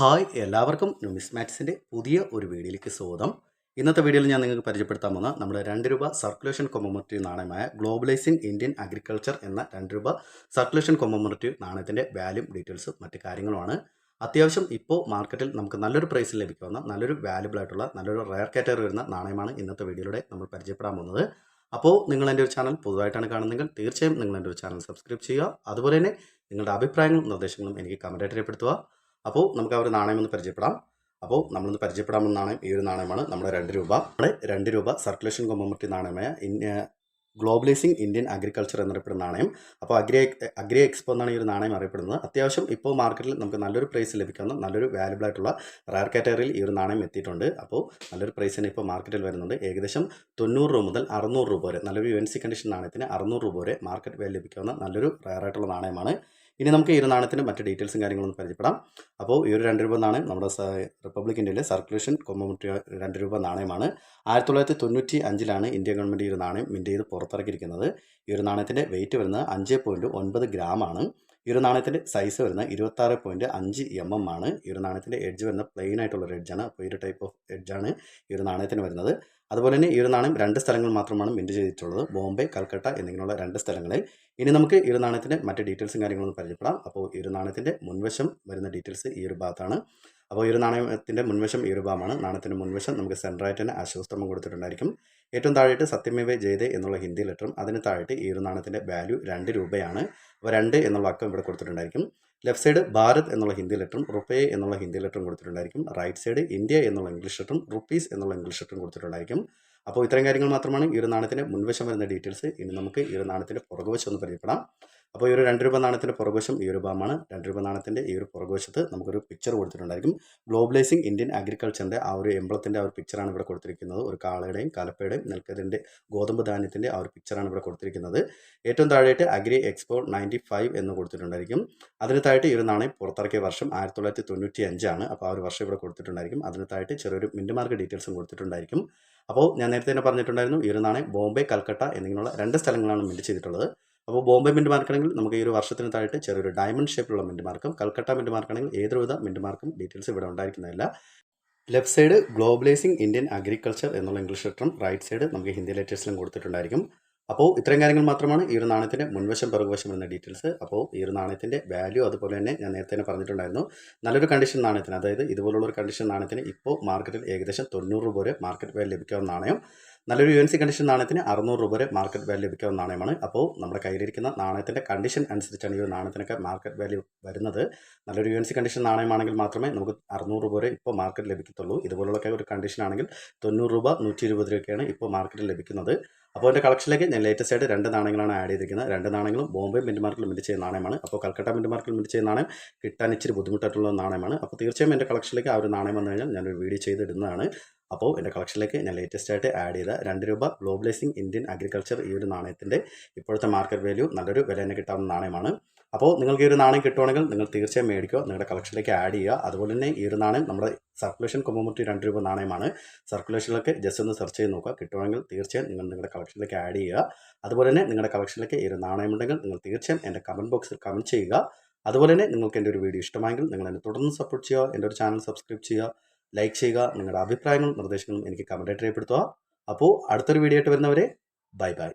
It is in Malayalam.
ഹായ് എല്ലാവർക്കും ന്യൂമിസ്മാറ്റ്സിന്റെ പുതിയ ഒരു വീഡിയോയിലേക്ക് സ്വാഗതം. ഇന്നത്തെ വീഡിയോയിൽ ഞാൻ നിങ്ങൾക്ക് പരിചയപ്പെടുത്താൻ പോകുന്ന നമ്മുടെ രണ്ട് രൂപ സർക്കുലേഷൻ കൊമമോറേറ്റീവ് നാണയമായ ഗ്ലോബലൈസിംഗ് ഇന്ത്യൻ അഗ്രികൾച്ചർ എന്ന രണ്ട് രൂപ സർക്കുലേഷൻ കൊമമോറേറ്റീവ് നാണയത്തിന്റെ വാല്യൂ ഡീറ്റെയിൽസും മറ്റ് കാര്യങ്ങളുമാണ്. അത്യാവശ്യം ഇപ്പോൾ മാർക്കറ്റിൽ നമുക്ക് നല്ലൊരു പ്രൈസിൽ ലഭിക്കാവുന്ന നല്ലൊരു വാല്യുബിൾ ആയിട്ടുള്ള നല്ലൊരു റയർ കാറ്റഗറി വരുന്ന നാണയമാണ് ഇന്നത്തെ വീഡിയോയിലൂടെ നമ്മൾ പരിചയപ്പെടാൻ പോകുന്നത്. അപ്പോൾ നിങ്ങൾ എന്റെ ഒരു ചാനൽ പുതുതായിട്ടാണ് കാണുന്നതെങ്കിൽ തീർച്ചയായും നിങ്ങൾ എന്റെ ഒരു ചാനൽ സബ്സ്ക്രൈബ് ചെയ്യുക. അതുപോലെ തന്നെ നിങ്ങളുടെ അഭിപ്രായങ്ങളും നിർദ്ദേശങ്ങളും എനിക്ക് കമന്റായിട്ട് രേഖപ്പെടുത്തുക. അപ്പോൾ നമുക്ക് ആ ഒരു നാണയം ഒന്ന് പരിചയപ്പെടാം. അപ്പോൾ നമ്മളൊന്ന് പരിചയപ്പെടാമെന്ന നാണയം ഈ ഒരു നാണയമാണ്. നമ്മുടെ രണ്ട് രൂപ. നമ്മുടെ രണ്ട് രൂപ സർക്കുലേഷൻ കൊമ്മമറ്റി നാണയമായ ഇന്ത്യ ഗ്ലോബലൈസിംഗ് ഇന്ത്യൻ അഗ്രികൾച്ചർ എന്നറിയപ്പെടുന്ന നാണയം. അപ്പോൾ അഗ്രി അഗ്രി എക്സ്പോ എന്നാണ് ഈ ഒരു നാണയം അറിയപ്പെടുന്നത്. അത്യാവശ്യം ഇപ്പോൾ മാർക്കറ്റിൽ നമുക്ക് നല്ലൊരു പ്രൈസ് ലഭിക്കുന്ന നല്ലൊരു വാല്യുബിൾ ആയിട്ടുള്ള റയർ കാറ്റഗറിയിൽ ഈ ഒരു നാണയം എത്തിയിട്ടുണ്ട്. അപ്പോൾ നല്ലൊരു പ്രൈസ് പ്രൈസിന് ഇപ്പോൾ മാർക്കറ്റിൽ വരുന്നുണ്ട്. ഏകദേശം തൊണ്ണൂറ് രൂപ മുതൽ അറുന്നൂറ് രൂപ വരെ നല്ലൊരു യു എൻ സി കണ്ടീഷൻ നാണയത്തിന് അറുന്നൂറ് രൂപ വരെ മാർക്കറ്റ് വാല്യൂ ലഭിക്കാവുന്ന നല്ലൊരു റയർ ആയിട്ടുള്ള നാണയമാണ്. ഇനി നമുക്ക് ഈ ഒരു നാണയത്തിന്റെ മറ്റ് ഡീറ്റെയിൽസും കാര്യങ്ങളൊന്നും പരിചയപ്പെടാം. അപ്പോൾ ഈ ഒരു രണ്ട് രൂപ നാണയം നമ്മുടെ റിപ്പബ്ലിക് ഇന്ത്യയിലെ സർക്കുലേഷൻ കൊമ്മമുറ്റി രണ്ട് രൂപ നാണയമാണ്. ആയിരത്തി തൊള്ളായിരത്തി തൊണ്ണൂറ്റി അഞ്ചിലാണ് ഇന്ത്യ ഗവൺമെന്റ് ഈ ഒരു നാണയം മിന്റ് ചെയ്ത് പുറത്തിറക്കിയിരിക്കുന്നത്. ഈ ഒരു നാണയത്തിന്റെ വെയിറ്റ് വരുന്നത് അഞ്ച് പോയിന്റ് ഒൻപത് ഗ്രാമാണ് ഈ ഒരു നാണയത്തിന്റെ സൈസ് വരുന്നത് ഇരുപത്താറ് പോയിന്റ് അഞ്ച് എം എം ആണ്. ഈ ഒരു നാണയത്തിന്റെ എഡ്ജ് വരുന്നത് പ്ലെയിൻ ആയിട്ടുള്ള ഒരു എഡ്ജാണ് അപ്പോൾ ഈ ഒരു ടൈപ്പ് ഓഫ് എഡ്ജാണ് ഈ ഒരു നാണയത്തിന് വരുന്നത്. അതുപോലെ തന്നെ ഈ ഒരു നാണയം രണ്ട് സ്ഥലങ്ങൾ മാത്രമാണ് മിന്റ് ചെയ്തിട്ടുള്ളത്. ബോംബെ കൽക്കട്ട എന്നിങ്ങനെയുള്ള രണ്ട് സ്ഥലങ്ങളിൽ. ഇനി നമുക്ക് ഈ ഒരു നാണയത്തിന്റെ മറ്റ് ഡീറ്റെയിൽസും കാര്യങ്ങളൊന്നും പരിചയപ്പെടാം. അപ്പോൾ ഈ ഒരു നാണയത്തിന്റെ മുൻവശം വരുന്ന ഡീറ്റെയിൽസ് ഈ ഒരു ഭാഗത്താണ്. അപ്പോൾ ഈ ഒരു നാണയത്തിന്റെ മുൻവശം ഈ ഒരു ഭാഗമാണ്. നാണയത്തിന്റെ മുൻവശം നമുക്ക് സെൻട്രായിട്ട് തന്നെ അശോസ്തമം കൊടുത്തിട്ടുണ്ടായിരിക്കും. ഏറ്റവും താഴെയായിട്ട് സത്യമേവ ജയതേ എന്നുള്ള ഹിന്ദി ലെറ്ററും അതിന് താഴെയായിട്ട് ഈ ഒരു നാണയത്തിന്റെ വാല്യൂ രണ്ട് രൂപയാണ്. അപ്പോൾ രണ്ട് എന്നുള്ള അക്കം ഇവിടെ കൊടുത്തിട്ടുണ്ടായിരിക്കും. ലെഫ്റ്റ് സൈഡ് ഭാരത് എന്നുള്ള ഹിന്ദി ലെറ്ററും റുപ്പേ എന്നുള്ള ഹിന്ദി ലെറ്ററും കൊടുത്തിട്ടുണ്ടായിരിക്കും. റൈറ്റ് സൈഡ് ഇന്ത്യ എന്നുള്ള ഇംഗ്ലീഷ് ലെറ്ററും റുപ്പീസ് എന്നുള്ള ഇംഗ്ലീഷ് ലെറ്ററും കൊടുത്തിട്ടുണ്ടായിരിക്കും. അപ്പോൾ ഇത്രയും കാര്യങ്ങൾ മാത്രമാണ് ഈ ഒരു നാണയത്തിന്റെ മുൻവശം വരുന്ന ഡീറ്റെയിൽസ്. ഇനി നമുക്ക് ഈ ഒരു നാണയത്തിന്റെ പുറകുവശം ഒന്ന് പരിചയപ്പെടാം. അപ്പോൾ ഈ ഒരു രണ്ട് രൂപ നാണയത്തിന്റെ പുറകുവശം ഈ ഒരു ഭാഗമാണ്. രണ്ട് രൂപ നാണയത്തിന്റെ ഈ ഒരു പുറകുവശത്ത് നമുക്കൊരു പിക്ചർ കൊടുത്തിട്ടുണ്ടായിരിക്കും. ഗ്ലോബലൈസിംഗ് ഇന്ത്യൻ അഗ്രികൾച്ചറിന്റെ ആ ഒരു എംബ്ലത്തിന്റെ ആ ഒരു പിക്ചറാണ് ഇവിടെ കൊടുത്തിരിക്കുന്നത്. ഒരു കാളയുടെയും കലപ്പയുടെയും നെൽക്കതിന്റെ ഗോതമ്പ് ധാന്യത്തിന്റെ ആ ഒരു പിക്ചറാണ് ഇവിടെ കൊടുത്തിരിക്കുന്നത്. ഏറ്റവും താഴെയായിട്ട് അഗ്രി എക്സ്പോ നയന്റി ഫൈവ് എന്ന് കൊടുത്തിട്ടുണ്ടായിരിക്കും. അതിന് താഴെ ഈ ഒരു നാണയം പുറത്തിറക്കിയ വർഷം ആയിരത്തി തൊള്ളായിരത്തി തൊണ്ണൂറ്റി അഞ്ചാണ് അപ്പോൾ ആ ഒരു വർഷം ഇവിടെ കൊടുത്തിട്ടുണ്ടായിരിക്കും. അതിന് താഴെ ചെറിയൊരു മിന്റ് മാർക്ക് ഡീറ്റെയിൽസും കൊടുത്തിട്ടുണ്ടായിരിക്കും. അപ്പോൾ ഞാൻ നേരത്തെ തന്നെ പറഞ്ഞിട്ടുണ്ടായിരുന്നു ഈ ഒരു നാണയം ബോംബെ കൽക്കട്ട എന്നിങ്ങനെയുള്ള രണ്ട് സ്ഥലങ്ങളാണ് മിന്റ് ചെയ്തിട്ടുള്ളത്. അപ്പോൾ ബോംബെ മിന്റ് മാർക്കാണെങ്കിൽ നമുക്ക് ഈ ഒരു വർഷത്തിന് താഴെ ചെറിയൊരു ഡയമണ്ട് ഷേപ്പിലുള്ള മിന്റ് മാർക്കും കൽക്കട്ട മിന്റ് മാർക്കാണെങ്കിൽ ഏതൊരുവിധ മിന്റ് മാർക്കും ഡീറ്റെയിൽസ് ഇവിടെ ഉണ്ടായിരിക്കുന്നതല്ല. Left side globalising Indian agriculture എന്നുള്ള ഇംഗ്ലീഷ് ലെറ്ററും റൈറ്റ് സൈഡ് നമുക്ക് ഹിന്ദി ലെറ്റേഴ്സിലും കൊടുത്തിട്ടുണ്ടായിരിക്കും. അപ്പോൾ ഇത്രയും കാര്യങ്ങൾ മാത്രമാണ് ഈ ഒരു നാണയത്തിന്റെ മുൻവശം പിറകുവശം വരുന്ന ഡീറ്റെയിൽസ്. അപ്പോൾ ഈ ഒരു നാണയത്തിന്റെ വാല്യൂ അതുപോലെ തന്നെ ഞാൻ നേരത്തെ തന്നെ പറഞ്ഞിട്ടുണ്ടായിരുന്നു. നല്ലൊരു കണ്ടീഷൻ നാണയത്തിന് അതായത് ഇതുപോലുള്ള ഒരു കണ്ടീഷൻ നാണയത്തിന് ഇപ്പോൾ മാർക്കറ്റിൽ ഏകദേശം തൊണ്ണൂറ് രൂപ വരെ മാർക്കറ്റ് വാല്യൂ ലഭിക്കാവുന്ന നാണയം. നല്ലൊരു യു എൻ സി കണ്ടീഷൻ നാണയത്തിന് അറുന്നൂറ് രൂപ വരെ മാർക്കറ്റ് വാല്യൂ ലഭിക്കാവുന്ന നാണയമാണ്. അപ്പോൾ നമ്മുടെ കയ്യിലിരിക്കുന്ന നാണയത്തിന്റെ കണ്ടീഷൻ അനുസരിച്ചാണ് ഈ ഒരു നാണയത്തിനൊക്കെ മാർക്കറ്റ് വാല്യൂ വരുന്നത്. നല്ലൊരു യു എൻ സി കണ്ടീഷൻ നാണയമാണെങ്കിൽ മാത്രമേ നമുക്ക് അറുന്നൂറ് രൂപ വരെ ഇപ്പോൾ മാർക്കറ്റ് ലഭിക്കത്തുള്ളൂ. ഇതുപോലുള്ള ഒരു കണ്ടീഷൻ ആണെങ്കിൽ തൊണ്ണൂറ് രൂപ നൂറ്റി ഇരുപത് രൂപയൊക്കെയാണ് ഇപ്പോൾ മാർക്കറ്റിൽ ലഭിക്കുന്നത് അപ്പോൾ എന്റെ കളക്ഷനിലേക്ക് ഞാൻ ലേറ്റസ്റ്റ് ആയിട്ട് രണ്ട് നാണയങ്ങളാണ് ആഡ് ചെയ്തിരിക്കുന്നത്. രണ്ട് നാണയങ്ങളും ബോംബെ മിന്റ് മാർക്കിൽ മിന്റ് ചെയ്യുന്ന നാണയമാണ്. അപ്പോൾ കൽക്കട്ട മിന്റ് മാർക്കിൽ മിന്റ് ചെയ്യുന്ന നാണയം കിട്ടാൻ ഇച്ചിരി ബുദ്ധിമുട്ടായിട്ടുള്ള നാണയമാണ്. അപ്പോൾ തീർച്ചയായും എന്റെ കളക്ഷനിലേക്ക് ആ ഒരു നാണയം വന്നു കഴിഞ്ഞാൽ ഞാനൊരു വീഡിയോ ചെയ്തിടുന്നതാണ് അപ്പോൾ എന്റെ കളക്ഷനിലേക്ക് ഞാൻ ലേറ്റസ്റ്റ് ആയിട്ട് ആഡ് ചെയ്ത രണ്ട് രൂപ ഗ്ലോബലൈസിംഗ് ഇന്ത്യൻ അഗ്രികൾച്ചർ ഈ ഒരു നാണയത്തിന്റെ ഇപ്പോഴത്തെ മാർക്കറ്റ് വാല്യൂ നല്ലൊരു വില തന്നെ കിട്ടാവുന്ന നാണയമാണ്. അപ്പോൾ നിങ്ങൾക്ക് ഈ ഒരു നാണയം കിട്ടുവാണെങ്കിൽ നിങ്ങൾ തീർച്ചയായും മേടിക്കുക നിങ്ങളുടെ കളക്ഷനിലേക്ക് ആഡ് ചെയ്യുക. അതുപോലെ തന്നെ ഈ ഒരു നാണയം നമ്മുടെ സർക്കുലേഷൻ കൊമ്പമുട്ടി രണ്ട് രൂപ നാണയമാണ്. സർക്കുലേഷനിലൊക്കെ ജസ്റ്റ് ഒന്ന് സെർച്ച് ചെയ്ത് നോക്കുക. കിട്ടുവാണെങ്കിൽ തീർച്ചയായും നിങ്ങൾ നിങ്ങളുടെ കളക്ഷനിലേക്ക് ആഡ് ചെയ്യുക. അതുപോലെ തന്നെ നിങ്ങളുടെ കളക്ഷനിലേക്ക് ഈ ഒരു നാണയമുണ്ടെങ്കിൽ നിങ്ങൾ തീർച്ചയായും എന്റെ കമന്റ് ബോക്സിൽ കമന്റ് ചെയ്യുക. അതുപോലെ തന്നെ നിങ്ങൾക്ക് എന്റെ ഒരു വീഡിയോ ഇഷ്ടമായെങ്കിൽ നിങ്ങൾ എന്നെ തുടർന്ന് സപ്പോർട്ട് ചെയ്യുക. എന്റെ ഒരു ചാനൽ സബ്സ്ക്രൈബ് ചെയ്യുക. ലൈക്ക് ചെയ്യുക നിങ്ങളുടെ അഭിപ്രായങ്ങളും നിർദ്ദേശങ്ങളും എനിക്ക് കമന്റായിട്ട് രേഖപ്പെടുത്തുക. അപ്പോൾ അടുത്തൊരു വീഡിയോ ആയിട്ട് വരുന്നവരെ ബൈ ബൈ